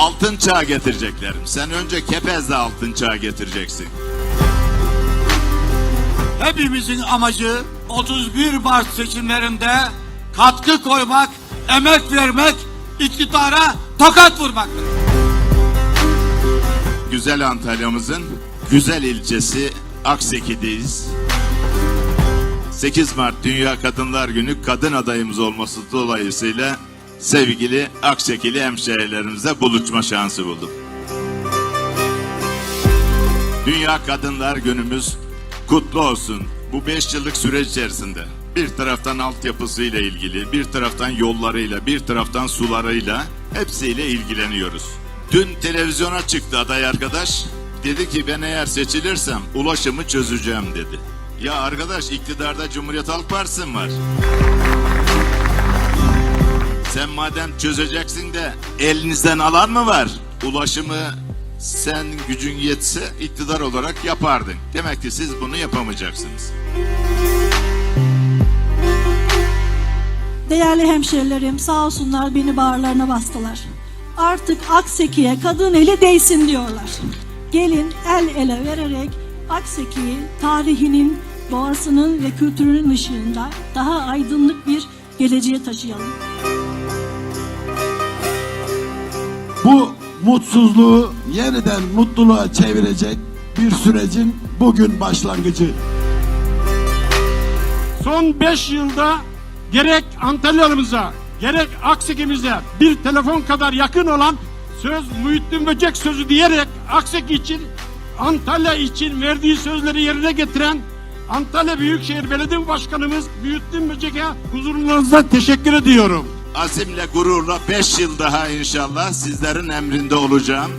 altın çağ getireceklerim. Sen önce Kepez'de altın çağ getireceksin. Hepimizin amacı 31 Mart seçimlerinde katkı koymak, emek vermek, iktidara tokat vurmaktır. Güzel Antalya'mızın güzel ilçesi Akseki'deyiz. 8 Mart Dünya Kadınlar Günü kadın adayımız olması dolayısıyla sevgili Aksekili hemşehrilerimizle buluşma şansı buldum. Dünya Kadınlar Günümüz kutlu olsun. Bu 5 yıllık süreç içerisinde bir taraftan altyapısıyla ilgili, bir taraftan yollarıyla, bir taraftan sularıyla hepsiyle ilgileniyoruz. Dün televizyona çıktı aday arkadaş. Dedi ki ben eğer seçilirsem ulaşımı çözeceğim dedi. Ya arkadaş iktidarda Cumhuriyet Halk Partisi var? Sen madem çözeceksin de elinizden alan mı var? Ulaşımı sen gücün yetse iktidar olarak yapardın. Demek ki siz bunu yapamayacaksınız. Değerli hemşerilerim sağ olsunlar beni bağırlarına bastılar. Artık Akseki'ye kadın eli değsin diyorlar. Gelin el ele vererek Akseki'yi tarihinin, doğasının ve kültürünün ışığında daha aydınlık bir geleceğe taşıyalım. Bu mutsuzluğu yeniden mutluluğa çevirecek bir sürecin bugün başlangıcı. Son 5 yılda gerek Antalyalı'mıza gerek Aksekimize bir telefon kadar yakın olan söz Muhittin Böcek sözü diyerek Aksek için Antalya için verdiği sözleri yerine getiren Antalya Büyükşehir Belediye Başkanımız Muhittin Böcek'e huzurunuzda teşekkür ediyorum. Azimle, gururla 5 yıl daha inşallah sizlerin emrinde olacağım.